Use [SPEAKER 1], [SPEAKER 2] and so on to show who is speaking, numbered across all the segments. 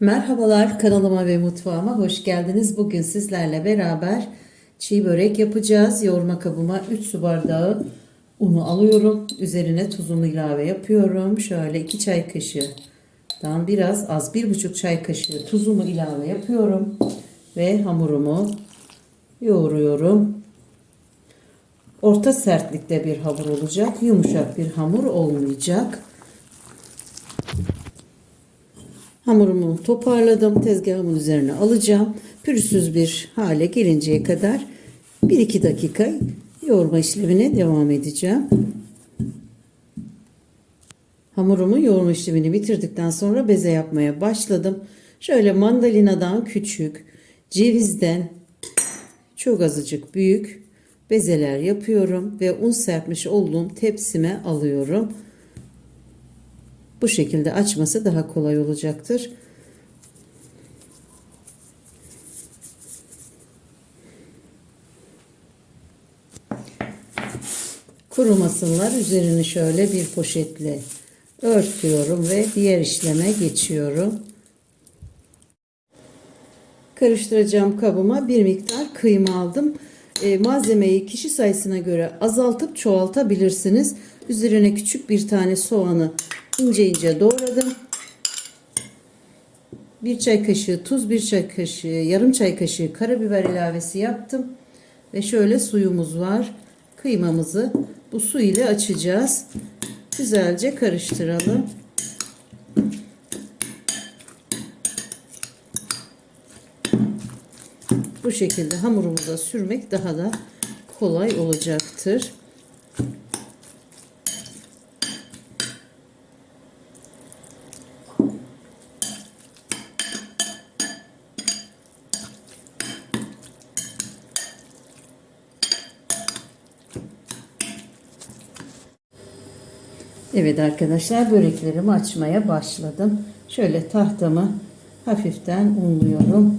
[SPEAKER 1] Merhabalar kanalıma ve mutfağıma hoş geldiniz. Bugün sizlerle beraber çiğ börek yapacağız. Yoğurma kabıma 3 su bardağı unu alıyorum. Üzerine tuzumu ilave yapıyorum. Şöyle 2 çay kaşığından biraz az 1,5 çay kaşığı tuzumu ilave yapıyorum. Ve hamurumu yoğuruyorum. Orta sertlikte bir hamur olacak. Yumuşak bir hamur olmayacak. Hamurumu toparladım. Tezgahımın üzerine alacağım. Pürüzsüz bir hale gelinceye kadar 1-2 dakika yoğurma işlemine devam edeceğim. Hamurumu yoğurma işlemini bitirdikten sonra beze yapmaya başladım. Şöyle mandalinadan küçük, cevizden çok azıcık büyük bezeler yapıyorum ve un serpmiş olduğum tepsime alıyorum. Bu şekilde açması daha kolay olacaktır. Kurumasınlar. Üzerini şöyle bir poşetle örtüyorum ve diğer işleme geçiyorum. Karıştıracağım kabıma bir miktar kıyma aldım. E, malzemeyi kişi sayısına göre azaltıp çoğaltabilirsiniz. Üzerine küçük bir tane soğanı ince ince doğradım. Bir çay kaşığı tuz, bir çay kaşığı, yarım çay kaşığı karabiber ilavesi yaptım. Ve şöyle suyumuz var. Kıymamızı bu su ile açacağız. Güzelce karıştıralım. Bu şekilde hamurumuza sürmek daha da kolay olacaktır. Evet arkadaşlar böreklerimi açmaya başladım. Şöyle tahtamı hafiften unluyorum.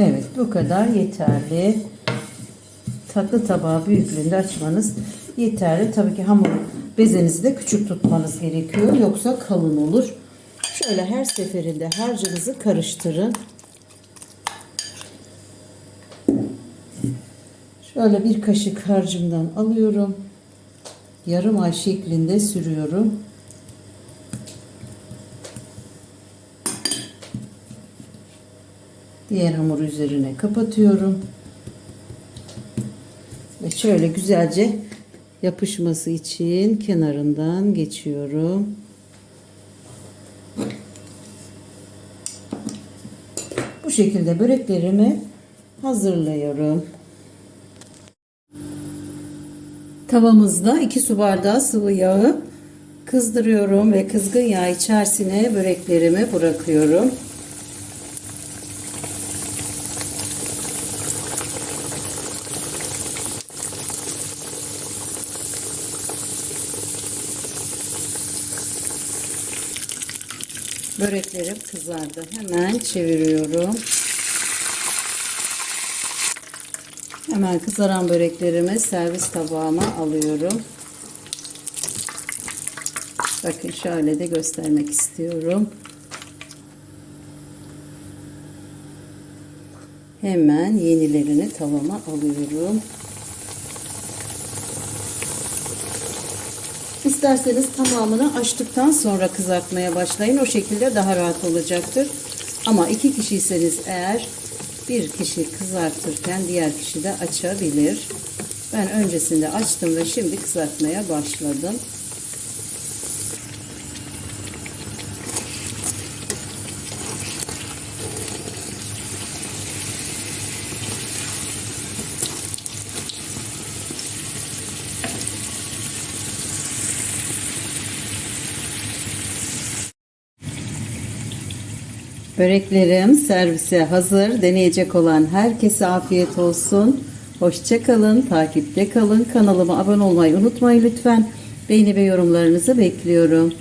[SPEAKER 1] Evet bu kadar yeterli. Tatlı tabağı büyüklüğünde açmanız yeterli. Tabii ki hamur bezenizi de küçük tutmanız gerekiyor. Yoksa kalın olur. Şöyle her seferinde harcınızı karıştırın. Şöyle bir kaşık harcımdan alıyorum. Yarım ay şeklinde sürüyorum. Diğer hamuru üzerine kapatıyorum. Ve şöyle güzelce yapışması için kenarından geçiyorum. Bu şekilde böreklerimi hazırlıyorum. Tavamızda 2 su bardağı sıvı yağı kızdırıyorum ve kızgın yağ içerisine böreklerimi bırakıyorum. Böreklerim kızardı. Hemen çeviriyorum. Hemen kızaran böreklerimi servis tabağıma alıyorum. Bakın şöyle de göstermek istiyorum. Hemen yenilerini tavama alıyorum. İsterseniz tamamını açtıktan sonra kızartmaya başlayın. O şekilde daha rahat olacaktır. Ama iki kişiyseniz eğer bir kişi kızartırken diğer kişi de açabilir. Ben öncesinde açtım ve şimdi kızartmaya başladım. Böreklerim servise hazır. Deneyecek olan herkese afiyet olsun. Hoşça kalın, takipte kalın. Kanalıma abone olmayı unutmayın lütfen. Beğeni ve yorumlarınızı bekliyorum.